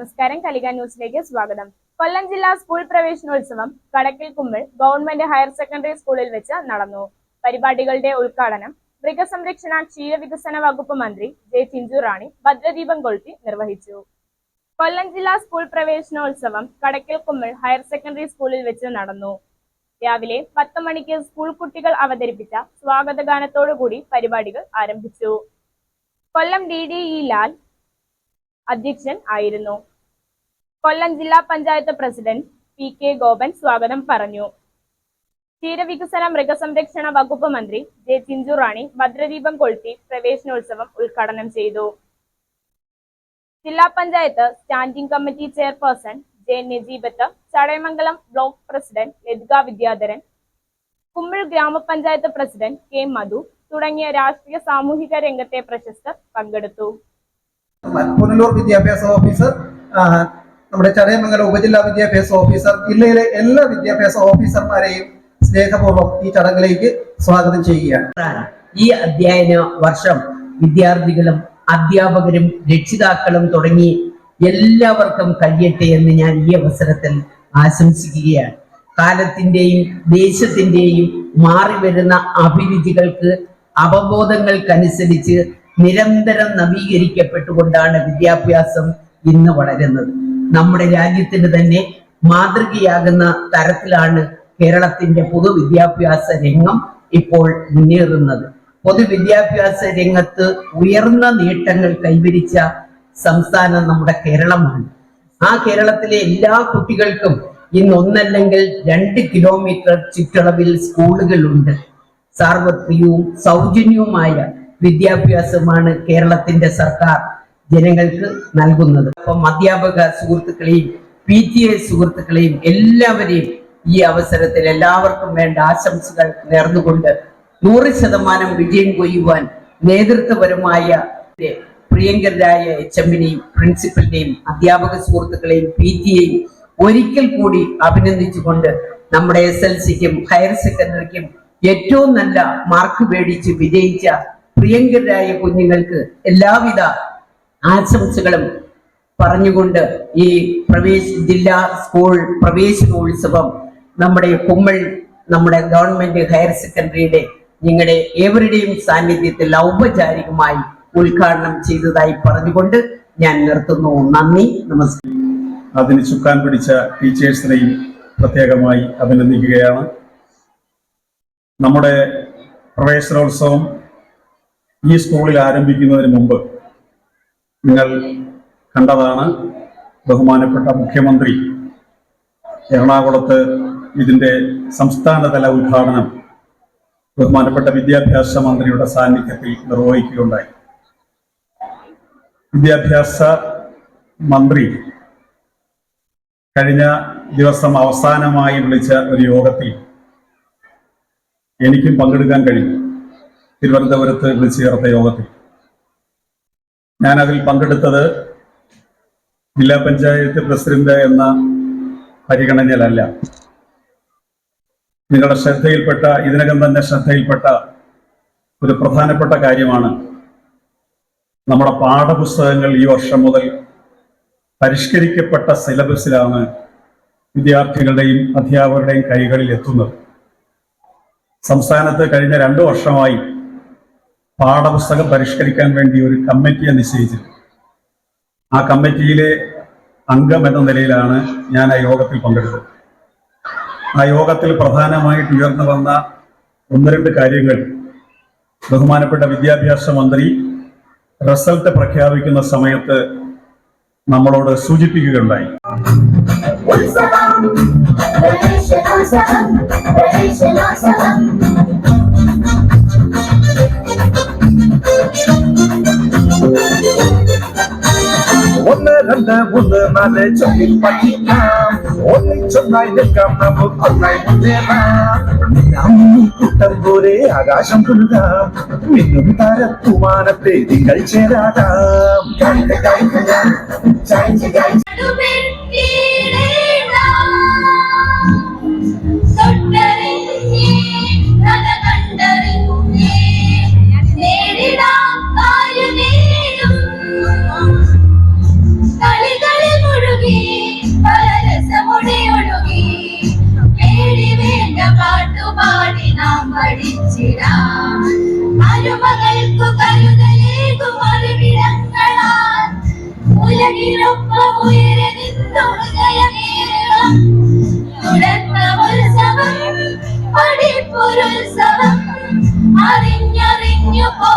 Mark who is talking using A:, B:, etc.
A: നമസ്കാരം കലിക ന്യൂസിലേക്ക് സ്വാഗതം. കൊല്ലം ജില്ലാ സ്കൂൾ പ്രവേശനോത്സവം കടക്കിൽ കുമ്മിൾ ഗവൺമെന്റ് ഹയർ സെക്കൻഡറി സ്കൂളിൽ വെച്ച് നടന്നു. പരിപാടികളുടെ ഉദ്ഘാടനം മൃഗസംരക്ഷണ ക്ഷീരവികസന വകുപ്പ് മന്ത്രി ജെ ചിഞ്ചു റാണി ഭദ്രദീപം കൊളുത്തി നിർവഹിച്ചു. കൊല്ലം ജില്ലാ സ്കൂൾ പ്രവേശനോത്സവം കടക്കിൽ കുമ്മിൾ ഹയർ സെക്കൻഡറി സ്കൂളിൽ വെച്ച് നടന്നു. രാവിലെ പത്ത് മണിക്ക് സ്കൂൾ കുട്ടികൾ അവതരിപ്പിച്ച സ്വാഗതഗാനത്തോടുകൂടി പരിപാടികൾ ആരംഭിച്ചു. Kollam D D E Lal അധ്യക്ഷൻ ആയിരുന്നു. കൊല്ലം ജില്ലാ panchayat president P K Gopan സ്വാഗതം പറഞ്ഞു. ക്ഷീരവികസന മൃഗസംരക്ഷണ വകുപ്പ് മന്ത്രി ജെ ചിഞ്ചു റാണി ഭദ്രദീപം കൊളുത്തി പ്രവേശനോത്സവം ഉദ്ഘാടനം ചെയ്തു. ജില്ലാ panchayat standing committee chairperson J Najeebath Chadayamangalam block president Lathika Vidyadharan Kummil ഗ്രാമപഞ്ചായത്ത് പ്രസിഡന്റ് കെ മധു തുടങ്ങിയ രാഷ്ട്രീയ സാമൂഹിക രംഗത്തെ പ്രശസ്തർ പങ്കെടുത്തു.
B: വിദ്യാഭ്യാസ ഓഫീസർ നമ്മുടെ ചടയമംഗലം ഉപജില്ലാ വിദ്യാഭ്യാസ ഓഫീസർ ജില്ലയിലെ എല്ലാ വിദ്യാഭ്യാസ ഓഫീസർമാരെയും സ്നേഹപൂർവം ഈ ചടങ്ങിലേക്ക് സ്വാഗതം ചെയ്യുകയാണ്.
C: ഈ അധ്യയന വർഷം വിദ്യാർത്ഥികളും അധ്യാപകരും രക്ഷിതാക്കളും തുടങ്ങി എല്ലാവർക്കും കഴിയട്ടെ എന്ന് ഞാൻ ഈ അവസരത്തിൽ ആശംസിക്കുകയാണ്. കാലത്തിന്റെയും ദേശത്തിന്റെയും മാറി വരുന്ന അഭിരുചികൾക്ക് അവബോധങ്ങൾക്കനുസരിച്ച് നിരന്തരം നവീകരിക്കപ്പെട്ടുകൊണ്ടാണ് വിദ്യാഭ്യാസം ഇന്ന് വളരുന്നത്. നമ്മുടെ രാജ്യത്തിന് തന്നെ മാതൃകയാകുന്ന തരത്തിലാണ് കേരളത്തിന്റെ പൊതുവിദ്യാഭ്യാസ രംഗം ഇപ്പോൾ മുന്നേറുന്നത്. പൊതുവിദ്യാഭ്യാസ രംഗത്ത് ഉയർന്ന നേട്ടങ്ങൾ കൈവരിച്ച സംസ്ഥാനം നമ്മുടെ കേരളമാണ്. ആ കേരളത്തിലെ എല്ലാ കുട്ടികൾക്കും ഇന്ന് ഒന്നല്ലെങ്കിൽ രണ്ട് കിലോമീറ്റർ ചുറ്റളവിൽ സ്കൂളുകളുണ്ട്. സാർവത്രികവും സൗജന്യവുമായ വിദ്യാഭ്യാസമാണ് കേരളത്തിന്റെ സർക്കാർ ജനങ്ങൾക്ക് നൽകുന്നത്. അപ്പം അധ്യാപക സുഹൃത്തുക്കളെയും പി ടി എ സുഹൃത്തുക്കളെയും എല്ലാവരെയും ഈ അവസരത്തിൽ എല്ലാവർക്കും വേണ്ട ആശംസകൾ നേർന്നുകൊണ്ട് നൂറ് ശതമാനം വിജയം കൊയ്യുവാൻ നേതൃത്വപരമായ പ്രിയങ്കരായ എച്ച് എമ്മിനെയും പ്രിൻസിപ്പലിനെയും അധ്യാപക സുഹൃത്തുക്കളെയും പി ടി എയും ഒരിക്കൽ കൂടി അഭിനന്ദിച്ചുകൊണ്ട് നമ്മുടെ എസ് എൽ സിക്കും ഹയർ സെക്കൻഡറിക്കും ഏറ്റവും നല്ല മാർക്ക് മേടിച്ച് വിജയിച്ച പ്രിയങ്കരായ കുഞ്ഞുങ്ങൾക്ക് എല്ലാവിധ ആശംസകളും പറഞ്ഞുകൊണ്ട് ഈ പ്രവേശ ജില്ലാ സ്കൂൾ പ്രവേശനോത്സവം നമ്മുടെ കുമ്മൾ നമ്മുടെ ഗവൺമെന്റ് ഹയർ സെക്കൻഡറിയുടെ നിങ്ങളുടെ ഏവരുടെയും സാന്നിധ്യത്തിൽ ഔപചാരികമായി ഉദ്ഘാടനം ചെയ്തതായി പറഞ്ഞുകൊണ്ട് ഞാൻ നിർത്തുന്നു. നന്ദി നമസ്കാരം.
D: അതിന് ചുക്കാൻ പിടിച്ച ടീച്ചേഴ്സിനെയും പ്രത്യേകമായി അഭിനന്ദിക്കുകയാണ്. നമ്മുടെ പ്രവേശനോത്സവം ഈ സ്കൂളിൽ ആരംഭിക്കുന്നതിന് മുമ്പ് നിങ്ങൾ കണ്ടതാണ് ബഹുമാനപ്പെട്ട മുഖ്യമന്ത്രി എറണാകുളത്ത് ഇതിന്റെ സംസ്ഥാനതല ഉദ്ഘാടനം ബഹുമാനപ്പെട്ട വിദ്യാഭ്യാസ മന്ത്രിയുടെ സാന്നിധ്യത്തിൽ നിർവഹിക്കുകയുണ്ടായി. വിദ്യാഭ്യാസ മന്ത്രി കഴിഞ്ഞ ദിവസം അവസാനമായി വിളിച്ച ഒരു യോഗത്തിൽ എനിക്കും പങ്കെടുക്കാൻ കഴിയും. തിരുവനന്തപുരത്ത് വിളിച്ചു ചേർത്ത യോഗത്തിൽ. ഞാൻ അതിൽ പങ്കെടുത്തത് ജില്ലാ പഞ്ചായത്ത് പ്രസിഡന്റ് എന്ന പരിഗണനയിലല്ല. നിങ്ങളുടെ ശ്രദ്ധയിൽപ്പെട്ട ഇതിനകം തന്നെ ശ്രദ്ധയിൽപ്പെട്ട ഒരു പ്രധാനപ്പെട്ട കാര്യമാണ് നമ്മുടെ പാഠപുസ്തകങ്ങൾ ഈ വർഷം മുതൽ പരിഷ്കരിക്കപ്പെട്ട സിലബസിലാണ് വിദ്യാർത്ഥികളുടെയും അധ്യാപകരുടെയും കൈകളിൽ എത്തുന്നത്. സംസ്ഥാനത്ത് കഴിഞ്ഞ രണ്ടു വർഷമായി പാഠപുസ്തകം പരിഷ്കരിക്കാൻ വേണ്ടി ഒരു കമ്മിറ്റിയെ നിശ്ചയിച്ചിരുന്നു. ആ കമ്മിറ്റിയിലെ അംഗം എന്ന നിലയിലാണ് ഞാൻ ആ യോഗത്തിൽ പങ്കെടുത്തത്. ആ യോഗത്തിൽ പ്രധാനമായിട്ട് ഉയർന്നു വന്ന ഒന്ന് രണ്ട് കാര്യങ്ങൾ. ബഹുമാനപ്പെട്ട വിദ്യാഭ്യാസ മന്ത്രി റിസൾട്ട് പ്രഖ്യാപിക്കുന്ന സമയത്ത് നമ്മളോട് സൂചിപ്പിക്കുകയുണ്ടായി.
E: ഉത്സവം
F: கண்ட ஒன்று நாளே சொல்லி பண்ணிக்கலாம் ஒன்னை
E: சொன்னாய் நிற்காம் நம்ம கொன்னாய் முன்னேறாம் கூட்டம் போரே ஆகாசம் புல்தாம் இன்னும் தரத்துமான
G: பேதிகள் சேராதாம் സൃഷ്ടിച്ചിടാം അരുമകൾക്കു കരുതലേകു മറുകിടങ്ങളാൽ ഉലകിനൊപ്പമുയരെ നിന്നുടയമേറണം തുടർന്ന ഉത്സവം പഠിപ്പുരുത്സവം അറിഞ്ഞറിഞ്ഞു
E: പോ